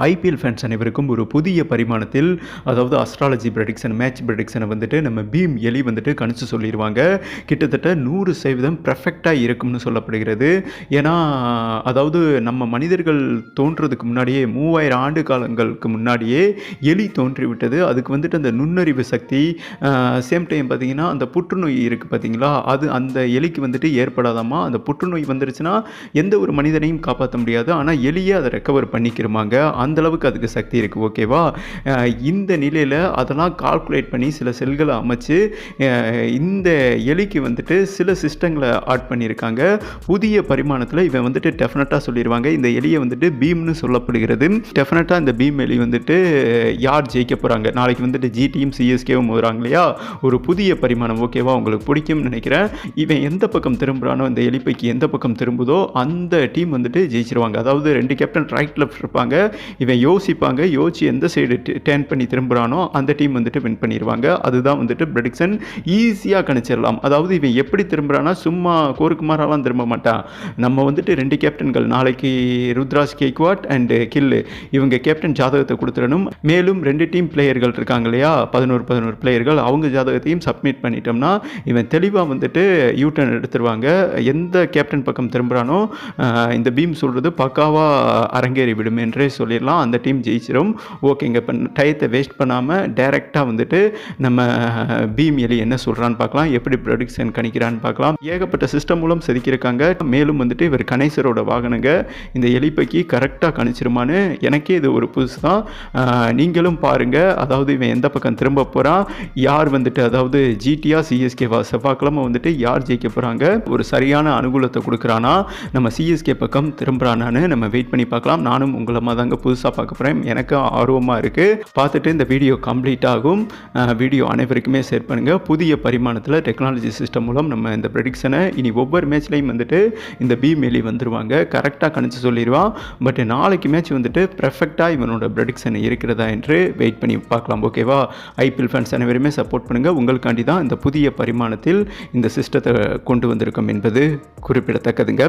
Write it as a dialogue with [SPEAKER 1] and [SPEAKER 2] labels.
[SPEAKER 1] IPL fans அனைவருக்கும் ஒரு புதிய பரிமாணத்தில் அதாவது அஸ்ட்ராலஜி ப்ரெடிக்ஷன் மேட்ச் ப்ரெடிக்ஷனை வந்துட்டு நம்ம பீம் எலி வந்துட்டு கணிச்சு சொல்லிடுவாங்க கிட்டத்தட்ட நூறு சதவீதம் பர்ஃபெக்டாக இருக்கும்னு சொல்லப்படுகிறது. ஏன்னா அதாவது நம்ம மனிதர்கள் தோன்றதுக்கு முன்னாடியே மூவாயிரம் ஆண்டு காலங்களுக்கு முன்னாடியே எலி தோன்றிவிட்டது. அதுக்கு வந்துட்டு அந்த நுண்ணறிவு சக்தி சேம் டைம் பார்த்திங்கன்னா அந்த புற்றுநோய் இருக்குது பார்த்தீங்களா? அது அந்த எலிக்கு வந்துட்டு ஏற்படாதாமா? அந்த புற்றுநோய் வந்துருச்சுன்னா எந்த ஒரு மனிதனையும் காப்பாற்ற முடியாது. ஆனால் எலியே அதை ரெக்கவர் பண்ணிக்கிறோமாங்க அந்தளவுக்கு அதுக்கு சக்தி இருக்குது ஓகேவா இந்த நிலையில் அதெல்லாம் கால்குலேட் பண்ணி சில செல்களை அமைச்சு இந்த எலிக்கு வந்துட்டு சில சிஸ்டங்களை ஆட் பண்ணியிருக்காங்க. புதிய பரிமாணத்தில் இவன் வந்துட்டு டெஃபினட்டாக சொல்லிடுவாங்க இந்த எலியை வந்துட்டு பீம்னு சொல்லப்படுகிறது. டெஃபினட்டாக இந்த பீம் எலி வந்துட்டு யார் ஜெயிக்க போகிறாங்க நாளைக்கு வந்துட்டு ஜிடியும் சிஎஸ்கேவும் போகிறாங்க இல்லையா? ஒரு புதிய பரிமாணம் ஓகேவா உங்களுக்கு பிடிக்கும்னு நினைக்கிறேன். இவன் எந்த பக்கம் திரும்புகிறானோ இந்த எலிப்பைக்கு எந்த பக்கம் திரும்புதோ அந்த டீம் வந்துட்டு ஜெயிச்சிருவாங்க. அதாவது ரெண்டு கேப்டன் ரைட் லெஃப்ட் இருப்பாங்க. இவன் யோசிப்பாங்க யோசிச்சு எந்த சைடு டேர்ன் பண்ணி திரும்புகிறானோ அந்த டீம் வந்துட்டு வின் பண்ணிடுவாங்க அதுதான் வந்துட்டு ப்ரெடிக்ஷன் ஈஸியாக கணிச்சிடலாம். அதாவது இவன் எப்படி திரும்புகிறானா சும்மா கோருக்குமாரெல்லாம் திரும்ப மாட்டான். நம்ம வந்துட்டு ரெண்டு கேப்டன்கள் நாளைக்கு ருத்ராஜ் கேக்வாட் அண்டு கில்லு இவங்க கேப்டன் ஜாதகத்தை கொடுத்துடணும். மேலும் ரெண்டு டீம் பிளேயர்கள் இருக்காங்க இல்லையா? பதினோரு பதினோரு பிளேயர்கள் அவங்க ஜாதகத்தையும் சப்மிட் பண்ணிட்டோம்னா இவன் தெளிவாக வந்துட்டு யூட்டர்ன் எடுத்துருவாங்க. எந்த கேப்டன் பக்கம் திரும்புகிறானோ இந்த பீம் சொல்கிறது பக்காவாக அரங்கேறி விடும் என்றே சொல்லிடலாம் அந்த டீம் ஜெயிச்சிடும் ஓகேங்க இப்போ டயத்தை வேஸ்ட் பண்ணாமல் டைரெக்டாக வந்துட்டு நம்ம பீம் எலி என்ன சொல்கிறான்னு பார்க்கலாம். எப்படி ப்ரொடிக்ஷன் கணிக்கிறான்னு பார்க்கலாம். ஏகப்பட்ட சிஸ்டம் மூலம் செதுக்கியிருக்காங்க. மேலும் வந்துட்டு இவர் கணேசரோட வாகனங்க. இந்த எலிப்பைக்கு கரெக்டாக கணிச்சிருமான்னு எனக்கே இது ஒரு புதுசு தான் நீங்களும் பாருங்கள் அதாவது இவன் எந்த பக்கம் திரும்ப போகிறான் யார் வந்துட்டு அதாவது ஜிடியா சிஎஸ்கேவா செவ்வாய்க்கிழமை வந்துட்டு யார் ஜெயிக்க போகிறாங்க ஒரு சரியான அனுகூலத்தை கொடுக்குறானா? நம்ம சிஎஸ்கே பக்கம் திரும்புகிறானான்னு நம்ம வெயிட் பண்ணி பார்க்கலாம். நானும் உங்களை தாங்க புதுசாக பார்க்க போகிறேன் எனக்கு ஆர்வமாக இருக்குது பார்த்துட்டு இந்த வீடியோ கம்ப்ளீட் ஆகும். வீடியோ அனைவருக்குமே ஷேர் பண்ணுங்கள் புதிய பரிமாணத்தில் டெக்னாலஜி சிஸ்டம் மூலம் நம்ம இந்த ப்ரெடிக்ஷனை இனி ஒவ்வொரு மேட்ச்லையும் வந்துட்டு இந்த பி மேலி வந்துருவாங்க. கரெக்டாக கணிச்சு சொல்லிடுவான். பட் நாளைக்கு மேட்ச் வந்துட்டு பெர்ஃபெக்டாக இவனோட ப்ரெடிக்ஷன் இருக்கிறதா என்று வெயிட் பண்ணி பார்க்கலாம். ஓகேவா ஐபிஎல் ஃபேன்ஸ் அனைவருமே சப்போர்ட் பண்ணுங்கள் உங்களுக்காண்டி தான் இந்த புதிய பரிமாணத்தில் இந்த சிஸ்டத்தை கொண்டு வந்திருக்கோம் என்பது குறிப்பிடத்தக்கதுங்க.